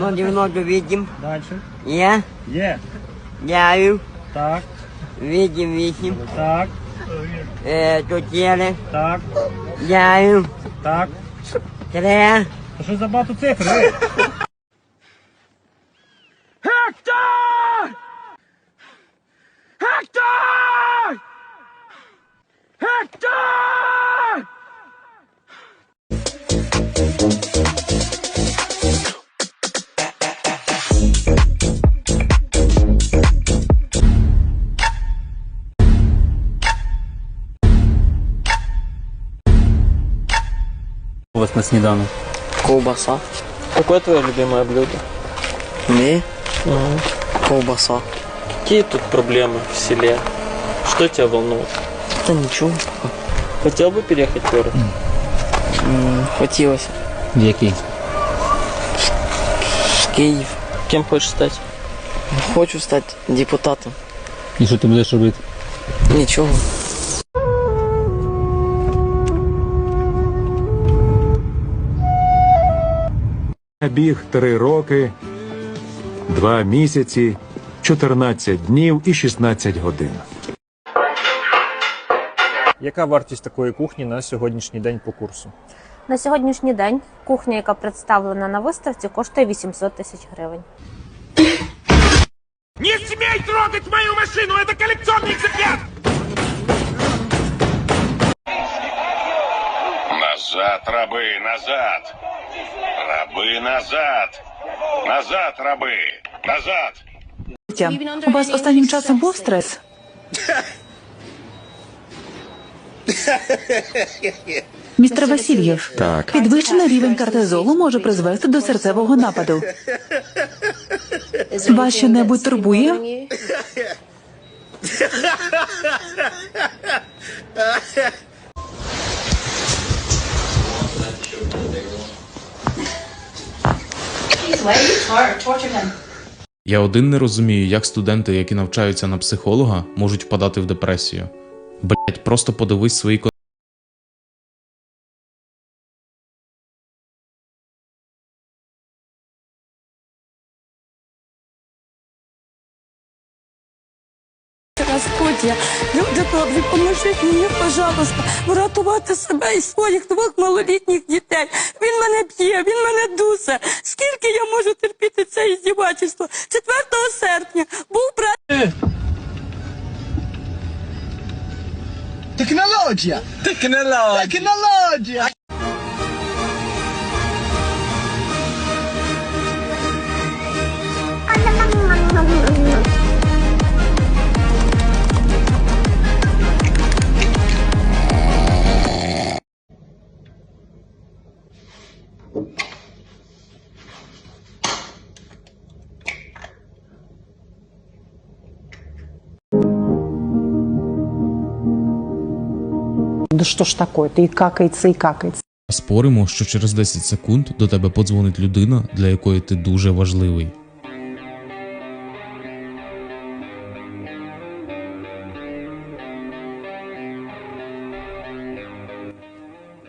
Ну, 98. Далі. Я. Є. Дяю. Так, 88. так, Е, 4. так, Дяю. так. 3. Та що за багато цифр? на сніданок? Ковбаса. Какое твое любимое блюдо? Ми? Ковбаса. Какие тут проблемы в селе? Что тебя волнует? Та нічого. Хотел бы переехать в город? М, Хотілося. В який? В Київ. Кем хочешь стать? Хочу стати депутатом. І що ти будеш робити? Нічого. Біг три роки, два місяці, 14 днів і 16 годин. Яка вартість такої кухні на сьогоднішній день по курсу? На сьогоднішній день кухня, яка представлена на виставці, коштує 800 тисяч гривень. Не смей трогать мою машину! Это коллекционный экземпляр! Назад, рабы, назад! Рабы, назад! Назад, рабы! Назад! У вас останнім часом був стрес? Містер Васильєв, Так. підвищений рівень кортизолу може призвести до серцевого нападу. Вас що-небудь турбує? Я один не розумію, як студенти, які навчаються на психолога, можуть впадати в депресію. Блять, просто подивись свої ко- Господи, люди добрі, поможіть мені, пожалуйста, врятувати себе і своїх двох малолітніх дітей. Він мене б'є, він мене дусе. Скільки я можу терпіти це іздівательство? 4 серпня був брат. Технологія! Технологія! Технология! Да що ж таке? Ти і какається, і какається. Споримо, що через 10 секунд до тебе подзвонить людина, для якої ти дуже важливий.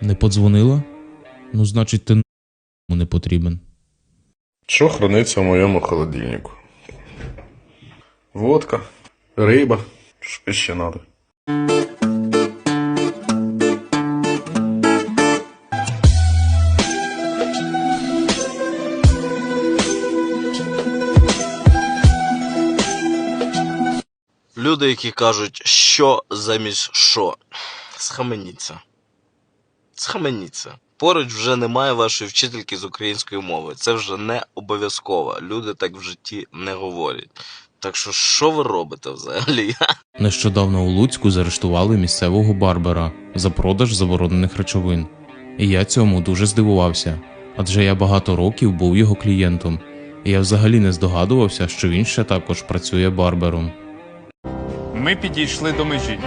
Не подзвонила? Ну, значить, ти не потрібен. Що храниться в моєму холодильнику? Водка, риба. Що ще надо? Люди, які кажуть, що замість що. Схаменіться. Схаменіться. Поруч вже немає вашої вчительки з української мови. Це вже не обов'язково. Люди так в житті не говорять. Так що, що ви робите взагалі? Нещодавно у Луцьку заарештували місцевого барбера за продаж заборонених речовин. І я цьому дуже здивувався, адже я багато років був його клієнтом, і я взагалі не здогадувався, що він ще також працює барбером. Ми підійшли до межі.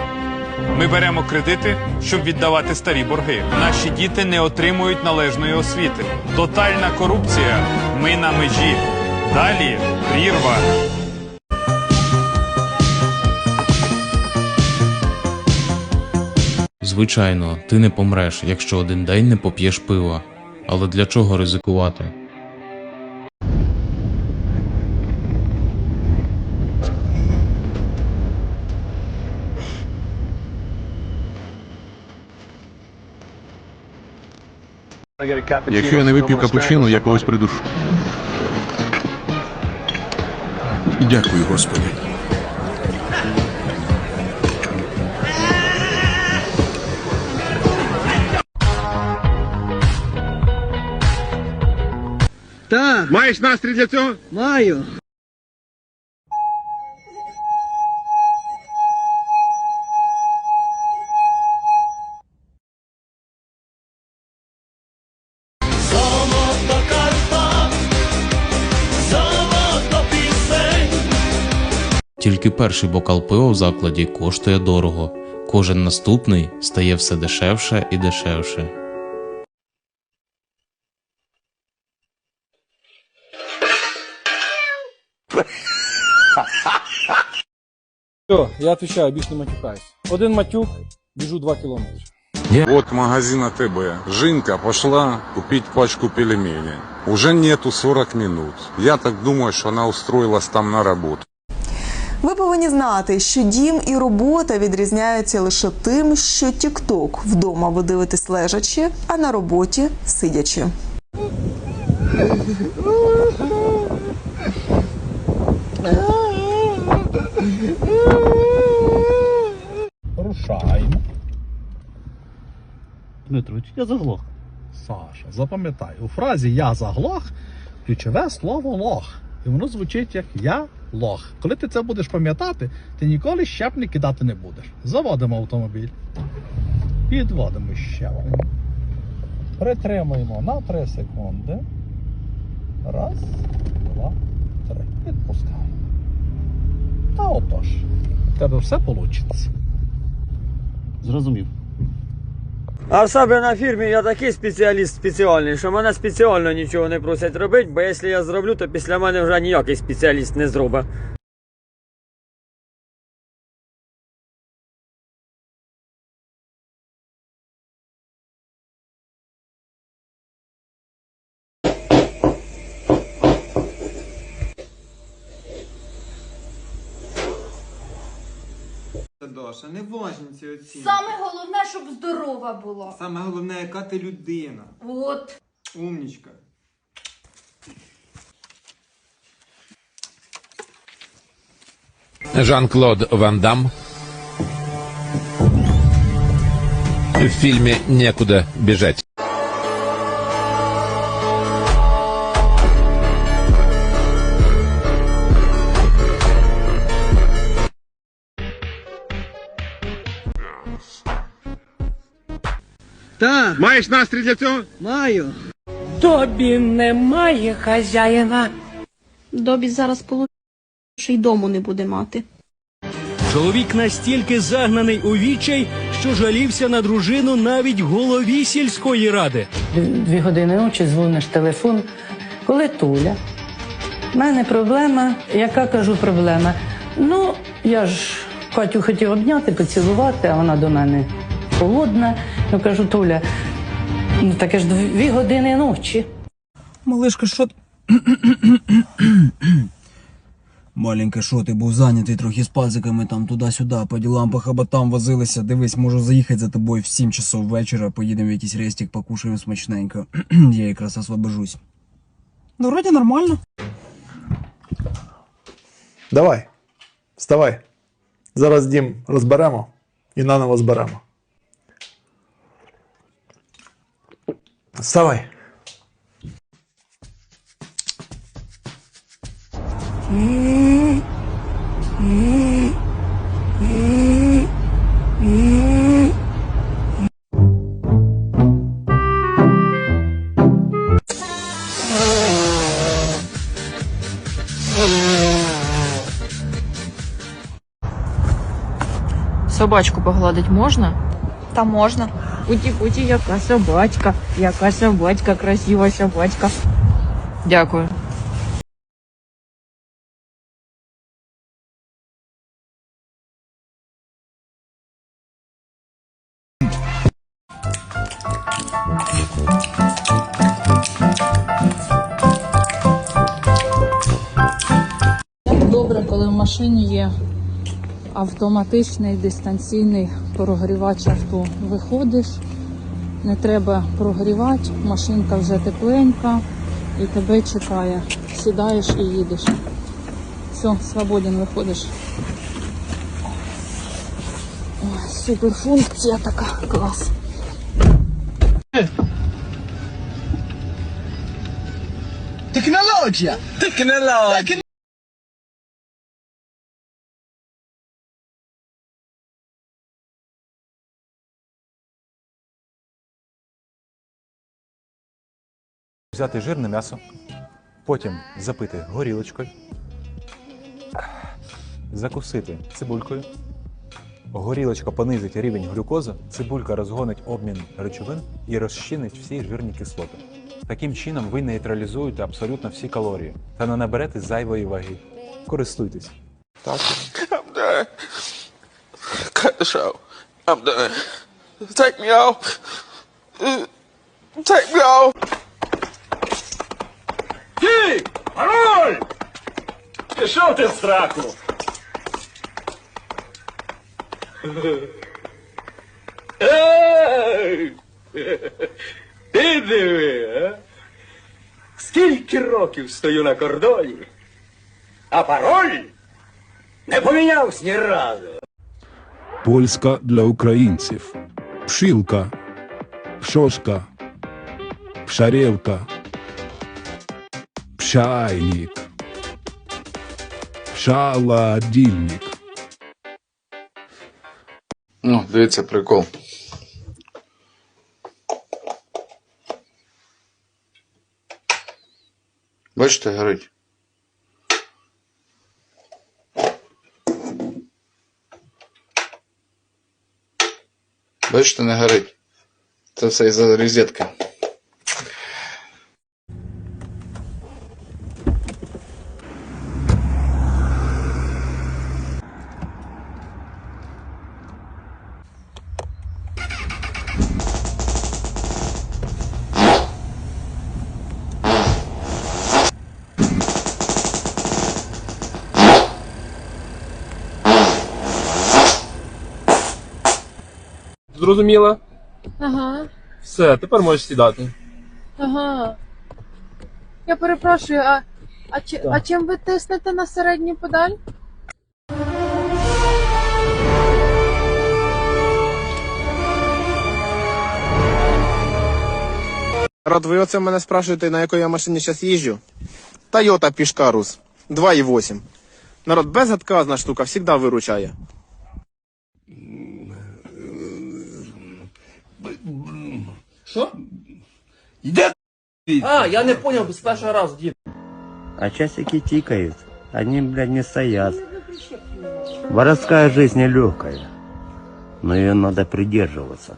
Ми беремо кредити, щоб віддавати старі борги. Наші діти не отримують належної освіти. Тотальна корупція. Ми на межі. Далі прірва. Звичайно, ти не помреш, якщо один день не поп'єш пива. Але для чого ризикувати? Якщо я не вип'ю капучино, я когось придушу. Дякую, Господи. Так, Маєш настрій для цього? маю. Перший бокал пива в закладі коштує дорого. Кожен наступний стає все дешевше і дешевше. Все, я отвечаю, більше не матюкаюсь. Один матюк, біжу 2 кілометри. Вот магазин АТБ. Жинка пошла купить пачку пельменей. Уже нету 40 минут. Я так думаю, что она устроилась там на работу. Ви повинні знати, що дім і робота відрізняються лише тим, що TikTok вдома ви дивитесь лежачи, а на роботі сидячи. Рушаємо. Дмитрович, я заглох. Саша, запам'ятай, у фразі я заглох ключове слово лох. І воно звучить як я лох. Коли ти це будеш пам'ятати, ти ніколи щепни кидати не будеш. Заводимо автомобіль. Підводимо щеплення. Притримуємо на 3 секунди. Раз, два, три. Відпускаємо. Та отож. В тебе все вийде. Зрозумів. А в на фірмі я такий спеціаліст спеціальний, що мене спеціально нічого не просять робити, бо якщо я зроблю, то після мене вже ніякий спеціаліст не зробить. Даша, не важні ці оцінки. Саме головне, щоб здорова була. Саме головне, яка ти людина. От. Умнічка. Жан-Клод Ван Дам в фильме «Некуда бежать». Так, Маєш настрій для цього? маю. Тобі немає хазяїна. Добі зараз получить, що й дому не буде мати. Чоловік настільки загнаний у відчай, що жалівся на дружину навіть голові сільської ради. Дві години ночі дзвониш телефон. Коли Туля? У мене проблема. Яка кажу проблема? Ну, я ж Катю хотів обняти, поцілувати, а вона до мене холодна. Я кажу, Туля, ну таке ж дві години ночі. Малишка, що ти? Маленька, що ти був зайнятий трохи з пальциками там туди-сюди, по ділам, по хабатам возилися. Дивись, можу заїхати за тобою в 7 часов вечора, поїдемо в якийсь рестик, покушаємо смачненько. Я якраз освобожусь. Ну, вроді нормально. Давай, вставай. Зараз дім розберемо і наново зберемо. Вставай. Собачку погладить можна? Та можна. Путі-путі, яка собачка, яка собачка, красива собачка. Дякую. Добре, коли в машині є автоматичний дистанційний прогрівач авто. Виходиш, не треба прогрівати, машинка вже тепленька і тебе чекає. Сідаєш і їдеш. Все, свободен виходиш. Ой, супер функція така, клас. Технологія! Технологія! Взяти жирне м'ясо, потім запити горілочкою, закусити цибулькою. Горілочка понизить рівень глюкози, цибулька розгонить обмін речовин і розчинить всі жирні кислоти. Таким чином ви нейтралізуєте абсолютно всі калорії та не наберете зайвої ваги. Користуйтесь. Так. I'm done. Cut the show. I'm done. Take me off. Take me off. Ти! Пароль! Пішов ти в сраку! Ти а? Скільки років стою на кордоні, а пароль не помінявся ні разу. Польська для українців. Пшилка, пшошка, пшаревка, пшайник, пшаладільник. Ну, дивіться, прикол. Бачите, горить. Бачите, не горить. Це все із-за розетки. Зрозуміла? Ага, Все, тепер можеш сідати. ага. Я перепрошую, а, а, чи, Так. а чим ви тиснете на середню педаль? Рад, ви оце мене спрашуєте, на якій я машині зараз їжджу? Toyota Пішкарус 2.8. Народ, безотказна штука, завжди виручає. Що? Йде! А, я не поняв з першого разу, дід. А часики тикают. Они, блядь, не стоят. Воровская жизнь нелегкая. Но ее надо придерживаться.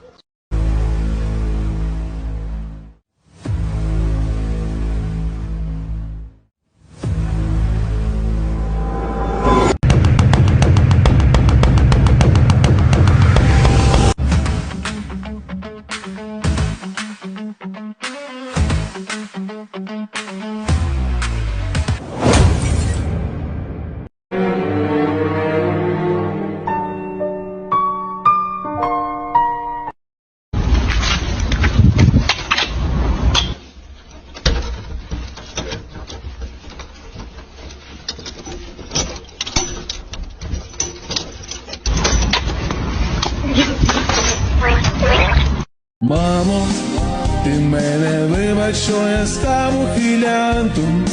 ухилянтом,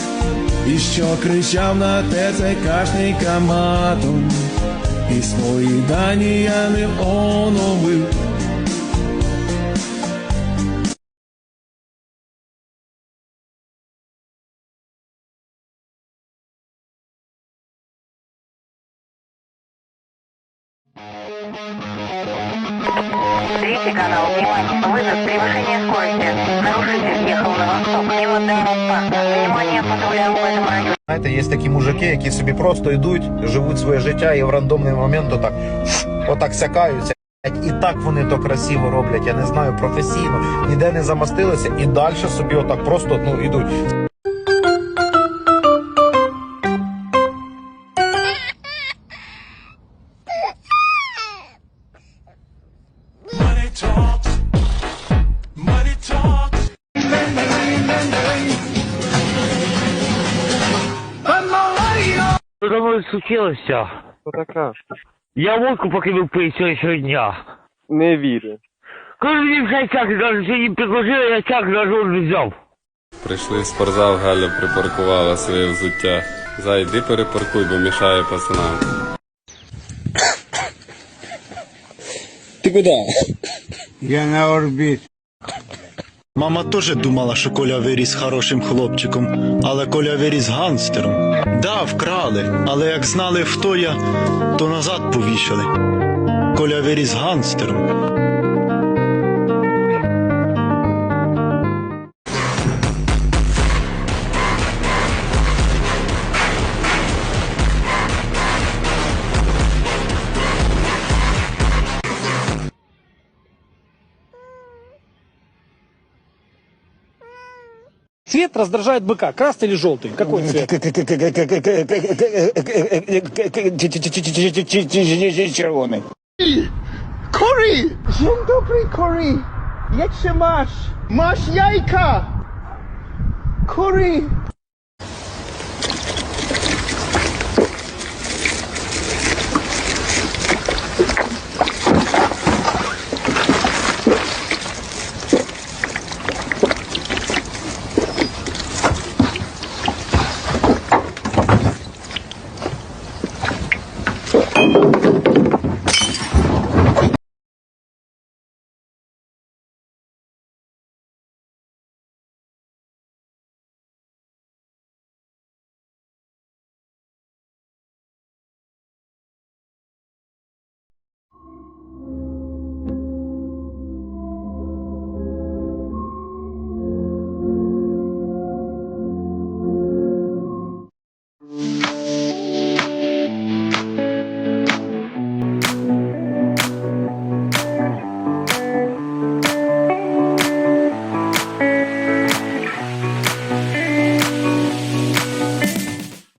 і що кричав на те цей кашника матом, і свої дані я не оновив. Третий канал. Внимание, вызов превышение скорости. Нарушитель ехал на восток мимо Дэнропа. Знаєте, є такі мужики, які собі просто йдуть, живуть своє життя і в рандомний момент отак, отак сякаються. І так вони то красиво роблять, я не знаю, професійно, ніде не замастилися, і далі собі отак просто ну, йдуть. Там случилося? Що таке? Я водку покинув пити сьогоднішнього дня. Не вірю. Коли мені вже чак навіть сьогодні предложили, я чак не взяв. Прийшли в спортзал, Галя припаркувала своє взуття. Зайди перепаркуй, бо мішає пацанам. Ти куди? Я на орбіт. Мама теж думала, що Коля виріс хорошим хлопчиком, але Коля виріс гангстером. Да, вкрали, але як знали, хто я, то назад повішали. Коля виріс гангстером. Цвет раздражает быка. Красный или желтый? Какой цвет? Червоний. Корі! Dzień dobry, Корі! Як się masz? Masz jajka! Корі!